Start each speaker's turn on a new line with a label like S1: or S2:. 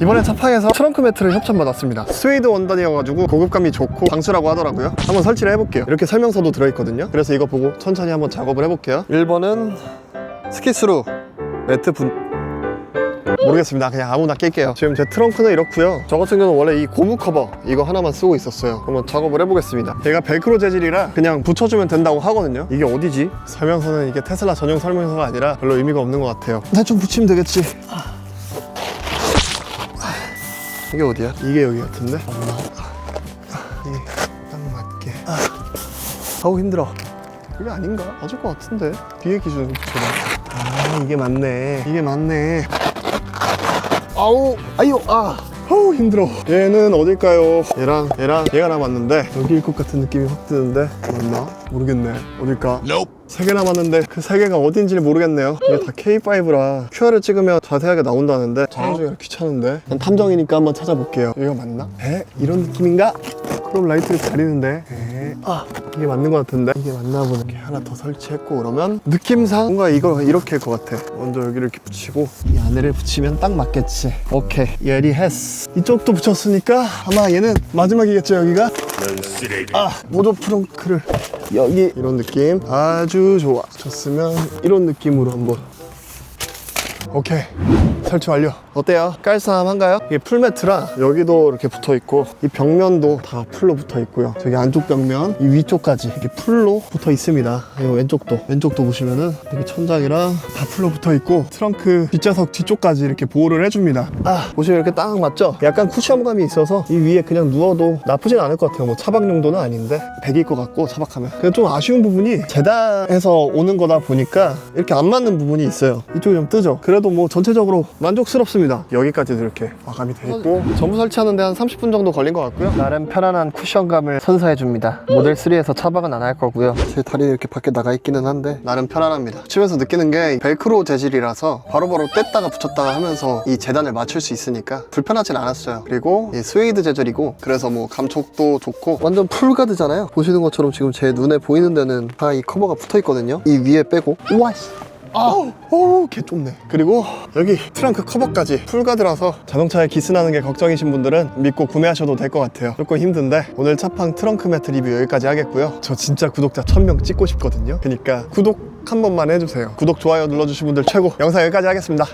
S1: 이번에 차팡에서 트렁크 매트를 협찬받았습니다. 스웨이드 원단이어가지고 고급감이 좋고 방수라고 하더라고요. 한번 설치를 해볼게요. 이렇게 설명서도 들어있거든요. 그래서 이거 보고 천천히 한번 작업을 해볼게요. 1번은 스키스루 매트 분 모르겠습니다. 그냥 아무나 낄게요. 지금 제 트렁크는 이렇고요. 저 같은 경우는 원래 이 고무 커버 이거 하나만 쓰고 있었어요. 한번 작업을 해보겠습니다. 얘가 벨크로 재질이라 그냥 붙여주면 된다고 하거든요. 이게 어디지? 설명서는 이게 테슬라 전용 설명서가 아니라 별로 의미가 없는 것 같아요. 대충 붙이면 되겠지 이게 어디야? 이게 여기 같은데? 이게 딱 맞게. 아우 힘들어. 이게 아닌가? 맞을 것 같은데. 뒤에 기준으로 아 이게 맞네. 이게 맞네. 아우 아유 아 아우 힘들어. 얘는 어딜까요? 얘랑 얘랑 얘가 남았는데 여기일 것 같은 느낌이 확 드는데 맞나? 모르겠네. 어딜까? 세개 남았는데 그 세 개가 어딘지를 모르겠네요. 이게 다 K5라 QR을 찍으면 자세하게 나온다는데 촬영 중이라 귀찮은데 난 탐정이니까 한번 찾아볼게요. 여기가 맞나? 에? 이런 느낌인가? 그럼 라이트를 가리는데. 에? 아 이게 맞는 것 같은데? 이게 맞나 보네. 이렇게 하나 더 설치했고 그러면 느낌상 뭔가 이거 이렇게일 것 같아. 먼저 여기를 이렇게 붙이고 이 안에를 붙이면 딱 맞겠지. 오케이. 예리 했어 이쪽도 붙였으니까 아마 얘는 마지막이겠죠 여기가? 아 모조 프렁크를 여기. 이런 느낌. 아주 좋아. 좋으면 이런 느낌으로 한번 오케이. 설치 완료. 어때요? 깔쌈한가요? 이게 풀매트라 여기도 이렇게 붙어 있고 이 벽면도 다 풀로 붙어 있고요. 저기 안쪽 벽면 이 위쪽까지 이렇게 풀로 붙어 있습니다. 그리고 왼쪽도. 왼쪽도 보시면은 여기 천장이랑 다 풀로 붙어 있고 트렁크 뒷좌석 뒤쪽까지 이렇게 보호를 해줍니다. 아. 보시면 이렇게 딱 맞죠? 약간 쿠션감이 있어서 이 위에 그냥 누워도 나쁘진 않을 것 같아요. 뭐 차박 용도는 아닌데 백일 것 같고 차박하면. 근데 좀 아쉬운 부분이 재단에서 오는 거다 보니까 이렇게 안 맞는 부분이 있어요. 이쪽이 좀 뜨죠? 그래도 뭐 전체적으로 만족스럽습니다. 여기까지도 이렇게 마감이 돼 있고. 전부 설치하는데 한 30분 정도 걸린 것 같고요. 나름 편안한 쿠션감을 선사해 줍니다. 모델 3에서 차박은 안 할 거고요. 제 다리 이렇게 밖에 나가 있기는 한데. 나름 편안합니다. 집에서 느끼는 게 벨크로 재질이라서 바로바로 뗐다가 붙였다가 하면서 이 재단을 맞출 수 있으니까 불편하진 않았어요. 그리고 이 스웨이드 재질이고 그래서 뭐 감촉도 좋고. 완전 풀가드잖아요. 보시는 것처럼 지금 제 눈에 보이는 데는 다 이 커버가 붙어 있거든요. 이 위에 빼고. 우와 씨 아우, 어우, 개 좁네. 그리고 여기 트렁크 커버까지 풀가드라서 자동차에 기스나는 게 걱정이신 분들은 믿고 구매하셔도 될 것 같아요. 조금 힘든데 오늘 차팡 트렁크 매트 리뷰 여기까지 하겠고요. 저 진짜 구독자 1000명 찍고 싶거든요. 그러니까 구독 한 번만 해주세요. 구독, 좋아요 눌러주신 분들 최고. 영상 여기까지 하겠습니다.